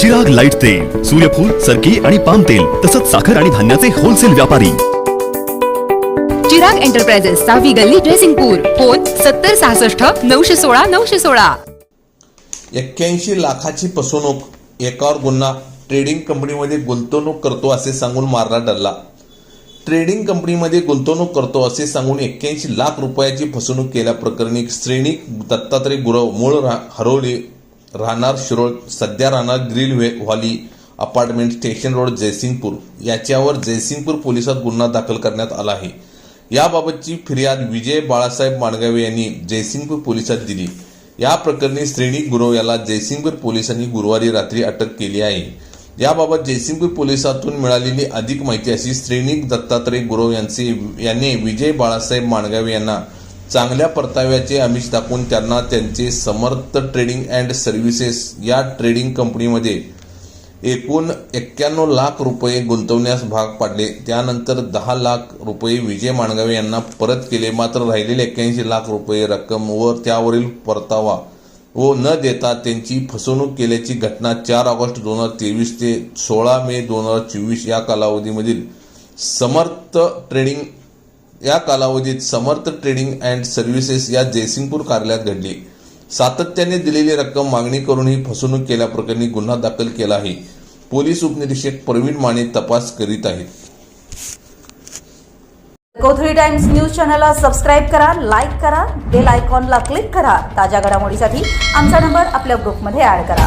Chirag light तेल सूर्यफूल सरकी आणि पाम तेल तसंच साखर आणि धान्याचे होलसेल व्यापारी. चिराग एंटरप्राइजेस सहावी गल्ली ड्रेसिंगपूर फोन सत्तर सहासष्ट नऊशे सोळा नऊशे सोळा. एक्क्याऐंशी लाखाची फसवणूक एकावर गुन्हा ट्रेडिंग कंपनीमध्ये गुंतवणूक करतो असे सांगून मारला डल्ला. ट्रेडिंग कंपनीमध्ये गुंतवणूक करतो असे सांगून एक्क्याऐंशी लाख रुपयाची फसवणूक केल्याप्रकरणी श्रेणी दत्तात्रय गुरव मूळ हरवली राहणार शिरोळ सध्या राहणार grill valley apartment station road Jaysingpur. याच्यावर जयसिंगपूर पोलिसात गुन्हा दाखल करण्यात आला आहे. याबाबतची फिर्याद विजय बाळासाहेब माणगावे यांनी जयसिंगपूर पोलिसात दिली. या प्रकरणी श्रेणी गुरव याला जयसिंगपूर पोलिसांनी गुरुवारी रात्री अटक केली आहे. याबाबत जयसिंगपूर पोलिसातून मिळालेली अधिक माहिती अशी श्रेणी दत्तात्रय गुरव यांचे यांनी विजय बाळासाहेब माणगावे यांना चांगल्या परताव्याचे आमिष दाखवून त्यांना त्यांचे समर्थ ट्रेडिंग अँड सर्व्हिसेस या ट्रेडिंग कंपनीमध्ये एकूण एक्क्याण्णव लाख रुपये गुंतवण्यास भाग पाडले. त्यानंतर दहा लाख रुपये विजय माणगावे यांना परत केले. मात्र राहिलेले एक्क्याऐंशी लाख रुपये रक्कम व त्यावरील परतावा व न देता त्यांची फसवणूक केल्याची घटना चार ऑगस्ट दोन हजार तेवीस ते सोळा मे दोन हजार चोवीस या कालावधीमधील समर्थ ट्रेडिंग या कालावधीत समर्थ ट्रेडिंग अँड सर्व्हिसेस या जयसिंगपूर कार्यालयात घडली. सातत्याने दिलेली रक्कम मागणी करूनही फसवणूक केल्याप्रकरणी गुन्हा दाखल केला आहे. पोलीस उपनिरीक्षक प्रवीण माने तपास करीत आहेत. कोथळी टाइम्स न्यूज चॅनलला सबस्क्राईब करा लाईक करा बेल आयकॉनला क्लिक करा. ताज्या घडामोडीसाठी आमचा नंबर आपल्या ग्रुपमध्ये ऍड करा.